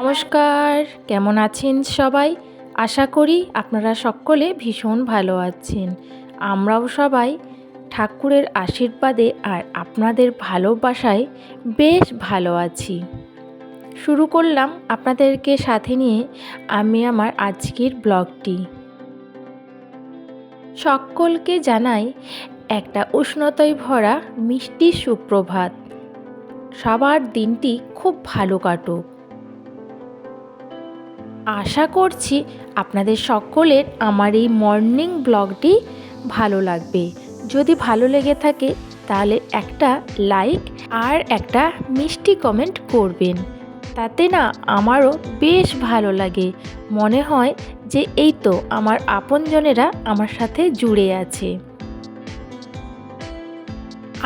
নমস্কার, কেমন আছেন সবাই? আশা করি আপনারা সকলে ভীষণ ভালো আছেন। আমরাও সবাই ঠাকুরের আশীর্বাদে আর আপনাদের ভালোবাসায় বেশ ভালো আছি। শুরু করলাম আপনাদেরকে সাথে নিয়ে আমি আমার আজকের ব্লগটি। সকলকে জানাই একটা উষ্ণতায় ভরা মিষ্টি সুপ্রভাত। সবার দিনটি খুব ভালো কাটুক। আশা করছি আপনাদের সকলের আমার এই মর্নিং ব্লগটি ভালো লাগবে। যদি ভালো লেগে থাকে, তাহলে একটা লাইক আর একটা মিষ্টি কমেন্ট করবেন। তাতে না আমারও বেশ ভালো লাগে। মনে হয় যে এই তো আমার আপনজনেরা আমার সাথে জুড়ে আছে।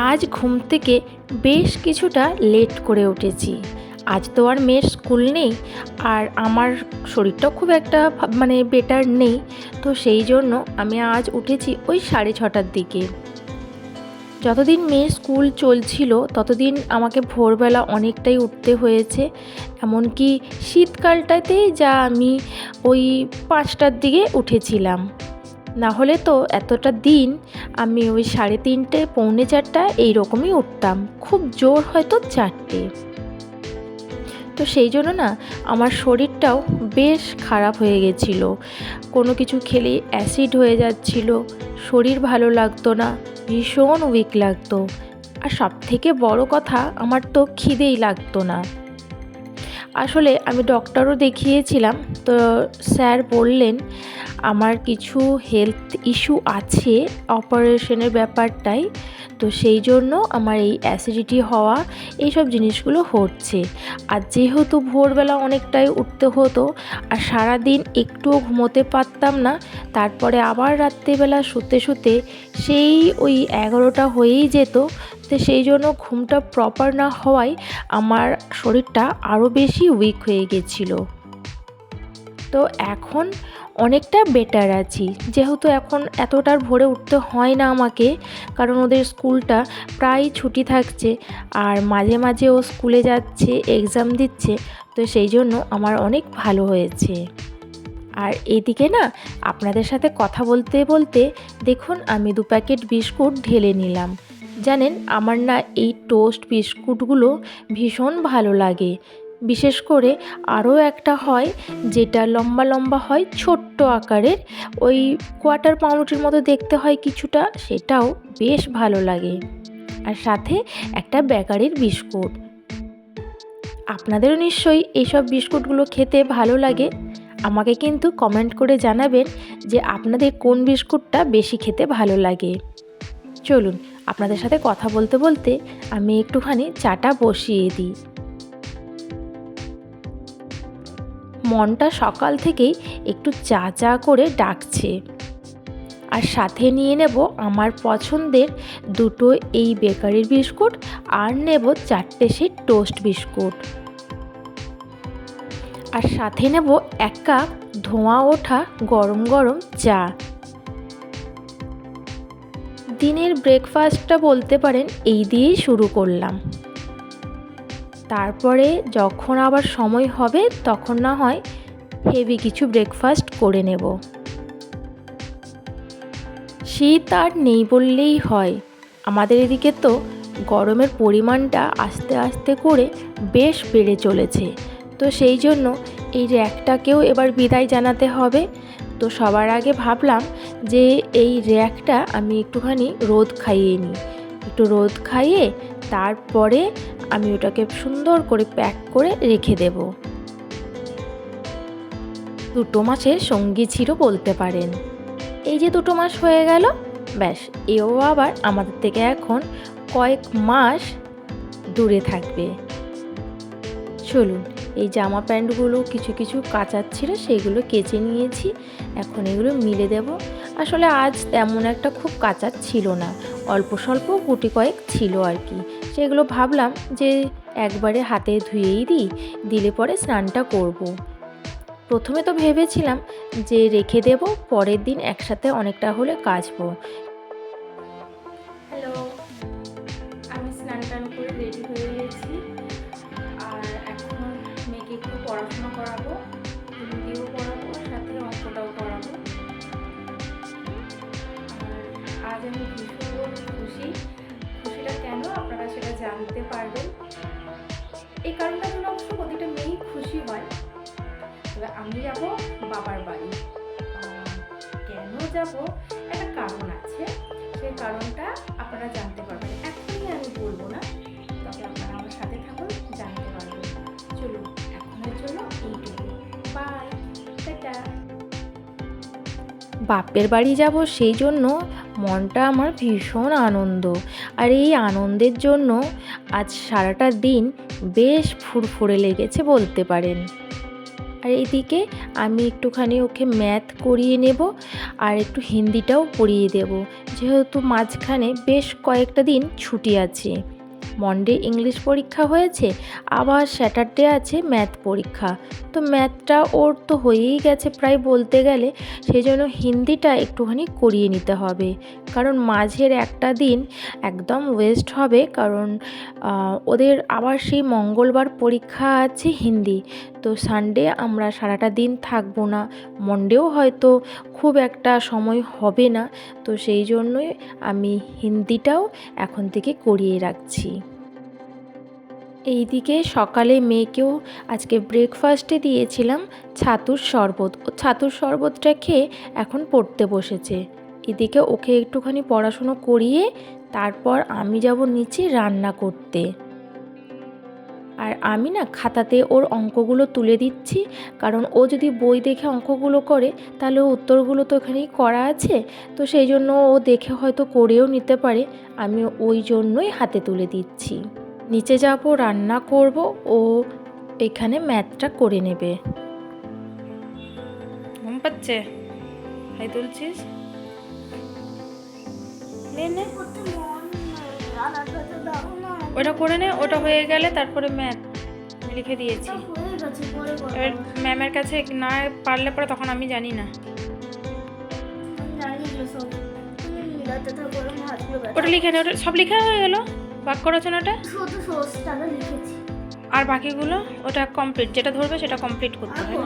আজ ঘুম থেকে বেশ কিছুটা লেট করে উঠেছি। আজ তো আর মেয়ের স্কুল নেই, আর আমার শরীরটাও খুব একটা মানে বেটার নেই, তো সেই জন্য আমি আজ উঠেছি ওই সাড়ে ছটার দিকে। যতদিন মেয়ের স্কুল চলছিল, ততদিন আমাকে ভোরবেলা অনেকটাই উঠতে হয়েছে, এমনকি শীতকালটাতে যা আমি ওই পাঁচটার দিকে উঠেছিলাম। না হলে তো এতটা দিন আমি ওই সাড়ে তিনটে, পৌনে চারটা এইরকমই উঠতাম। খুব জোর হয়তো চারটে। তো সেই জন্য না, আমার শরীরটাও বেশ খারাপ হয়ে গেছিল। কোনো কিছু খেলেই অ্যাসিড হয়ে যাচ্ছিল, শরীর ভালো লাগতো না, ভীষণ উইক লাগতো। আর সব থেকে বড় কথা, আমার তো খিদেই লাগতো না। আসলে আমি ডক্টরও দেখিয়েছিলাম, তো স্যার বললেন, আমার কিছু হেলথ ইস্যু আছে অপারেশনের ব্যাপারটাই তো সেই জন্য আমার এই অ্যাসিডিটি হওয়া, এইসব জিনিসগুলো হচ্ছে। আর যেহেতু ভোরবেলা অনেকটাই উঠতে হতো, আর সারাদিন একটুও ঘুমোতে পারতাম না, তারপরে আবার রাত্রিবেলা শুতে শুতে সেই ওই এগারোটা হয়েই যেত তো সেই জন্য ঘুমটা প্রপার না হওয়ায় আমার শরীরটা আরও বেশি উইক হয়ে গেছিল। তো এখন অনেকটা বেটার আছি। যেহেতু এখন এতটার ভোরে উঠতে হয় না আমাকে, কারণ ওদের স্কুলটা প্রায় ছুটি থাকছে আর মাঝে মাঝে ও স্কুলে যাচ্ছে এক্সাম দিচ্ছে, তো সেই জন্য আমার অনেক ভালো হয়েছে। আর এদিকে না, আপনাদের সাথে কথা বলতে বলতে দেখুন আমি দু প্যাকেট বিস্কুট ঢেলে নিলাম। জানেন, আমার না এই টোস্ট বিস্কুটগুলো ভীষণ ভালো লাগে। বিশেষ করে আরও একটা হয়, যেটা লম্বা লম্বা হয়, ছোট্ট আকারের। ওই কোয়ার্টার পাউরুটির মতো দেখতে হয় কিছুটা, সেটাও বেশ ভালো লাগে। আর সাথে একটা বেকারির বিস্কুট। আপনাদেরও নিশ্চয়ই এইসব বিস্কুটগুলো খেতে ভালো লাগে। আমাকে কিন্তু কমেন্ট করে জানাবেন যে আপনাদের কোন বিস্কুটটা বেশি খেতে ভালো লাগে। চলুন আপনাদের সাথে কথা বলতে বলতে আমি একটুখানি চাটা বসিয়ে দিই। মনটা সকাল থেকেই একটু চা চা করে ডাকছে। আর সাথে নিয়ে নেব আমার পছন্দের দুটো এই বেকারির বিস্কুট আর নেব চারটে সেই টোস্ট বিস্কুট। আর সাথে নেব এক কাপ ধোঁয়া ওঠা গরম গরম চা। দিনের ব্রেকফাস্টটা বলতে পারেন এই দিয়েই শুরু করলাম। তারপরে যখন আবার সময় হবে, তখন না হয় হেভি কিছু ব্রেকফাস্ট করে নেব। শীত আর নেই বললেই হয়। আমাদের এদিকে তো গরমের পরিমাণটা আস্তে আস্তে করে বেশ বেড়ে চলেছে। তো সেই জন্য এই র্যাকটাকেও এবার বিদায় জানাতে হবে। তো সবার আগে ভাবলাম যে এই র্যাকটা আমি একটুখানি রোদ খাইয়ে নিই। একটু রোদ খাইয়ে তারপরে আমি ওটাকে সুন্দর করে প্যাক করে রেখে দেব। দুটো মাসের সঙ্গী ছিল বলতে পারেন। এই যে দুটো মাস হয়ে গেল, ব্যাস, এও আবার আমাদের থেকে এখন কয়েক মাস দূরে থাকবে। চলুন এই জামা প্যান্টগুলো কিছু কিছু কাচার ছিল, সেগুলো কেচে নিয়েছি। এখন এগুলো মিলে দেব। আসলে আজ তেমন একটা খুব কাচার ছিল না। অল্প স্বল্প গুটি কয়েক ছিল আর কি। সেগুলো ভাবলাম যে একবারে হাতে ধুয়েই দিই, দিলে পরে স্নানটা করব। প্রথমে তো ভেবেছিলাম যে রেখে দেব, পরের দিন একসাথে অনেকটা হলে কাচবো। জানতে পারবেন। এই কারণটার জন্য অবশ্য প্রতিটা মেয়েই খুশি হয়। তবে আমি যাব বাবার বাড়ি। কেন যাব? একটা কারণ আছে। সেই কারণটা আপনারা জানতে পারবেন। এখনই আমি বলব না। তবে আপনারা আমার সাথে থাকুন, জানতে পারবেন। চলুন, এখনের জন্য এইটুকু। বাই টাটা। বাপের বাড়ি যাব সেই জন্য মনটা আমার ভীষণ আনন্দ। আর এই আনন্দের জন্য আজ সারাটা দিন বেশ ফুরফুরে লেগেছে বলতে পারেন। আর এইদিকে আমি একটুখানি ওকে ম্যাথ করিয়ে নেব আর একটু হিন্দিটাও পড়িয়ে দেব। যেহেতু মাঝখানে বেশ কয়েকটা দিন ছুটি আছে। মন্ডে ইংলিশ পরীক্ষা হয়েছে, আবার স্যাটারডে আছে ম্যাথ পরীক্ষা। তো ম্যাথটা ওর তো হয়েই গেছে প্রায় বলতে গেলে সেই জন্য হিন্দিটা একটুখানি করিয়ে নিতে হবে। কারণ মাঝের একটা দিন একদম ওয়েস্ট হবে, কারণ ওদের আবার সেই মঙ্গলবার পরীক্ষা আছে হিন্দি। তো সানডে আমরা সারাটা দিন থাকব না। মন্ডেও হয়তো খুব একটা সময় হবে না। তো সেই জন্যই আমি হিন্দিটাও এখন থেকে করিয়ে রাখছি। এইদিকে সকালে মেয়েকেও আজকে ব্রেকফাস্টে দিয়েছিলাম ছাতুর শরবত। ও ছাতুর শরবতটা খেয়ে এখন পড়তে বসেছে। এদিকে ওকে একটুখানি পড়াশুনো করিয়ে তারপর আমি যাব নিচে রান্না করতে। আর আমি না খাতাতে ওর অঙ্কগুলো তুলে দিচ্ছি কারণ ও যদি বই দেখে অঙ্কগুলো করে তাহলে উত্তরগুলো তো এখানেই করা আছে তো সেই জন্য ও দেখে হয়তো করেও নিতে পারে আমি ওই জন্যই হাতে তুলে দিচ্ছি। নিচে যাব রান্না করব ও এখানে ম্যাথটা করে নেবে। ঘুম পাচ্ছে? হাই তুলছিস? নে নে। ওটা করে নে ওটা হয়ে গেলে তারপরে ম্যাথ লিখে দিয়েছি। এবার ম্যামের কাছে না পারলে পরে তখন আমি জানি না। ওটা লিখে নে ওটা সব লেখা হয়ে গেলো? বাক্য রচনাটা আর বাকিগুলো? ওটা কমপ্লিট যেটা ধরবে সেটা কমপ্লিট করতে হবে।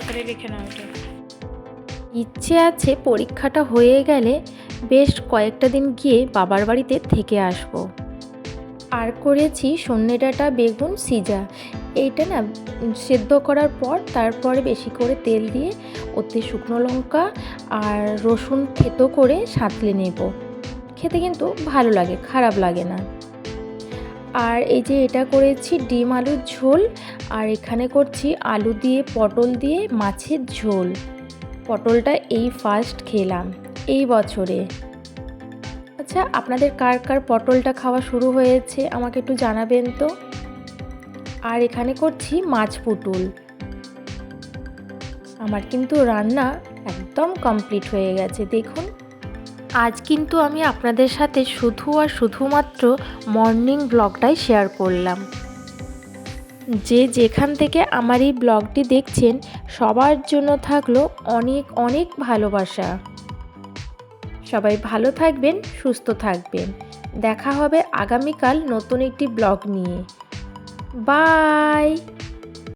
তাড়াতাড়ি লিখে নাও ওটা ইচ্ছে আছে পরীক্ষাটা হয়ে গেলে বেশ কয়েকটা দিন গিয়ে বাবার বাড়িতে থেকে আসব। আর করেছি সন্ধ্যে ডাঁটা বেগুন, সিজা। এইটা না সেদ্ধ করার পর তারপরে বেশি করে তেল দিয়ে ওতে শুকনো লঙ্কা আর রসুন থেতো করে সাঁতলে নেব। খেতে কিন্তু ভালো লাগে, খারাপ লাগে না। আর এই যে এটা করেছি ডিম আলুর ঝোল, আর এখানে করছি আলু দিয়ে, পটল দিয়ে মাছের ঝোল। পটলটা এই ফার্স্ট খেলাম এই বছরে। আচ্ছা আপনাদের কার কার পটলটা খাওয়া শুরু হয়েছে আমাকে একটু জানাবেন তো? আর এখানে করছি মাছ পুটুল আমার কিন্তু রান্না একদম কমপ্লিট হয়ে গেছে, দেখুন। আজ কিন্তু আমি আপনাদের সাথে শুধু আর শুধুমাত্র মর্নিং ব্লগটাই শেয়ার করলাম। যে যেখান থেকে আমার এই ব্লগটি দেখছেন, সবার জন্য থাকল অনেক অনেক ভালোবাসা। সবাই ভালো থাকবেন, সুস্থ থাকবেন। দেখা হবে আগামীকাল নতুন একটি ব্লগ নিয়ে। বাই!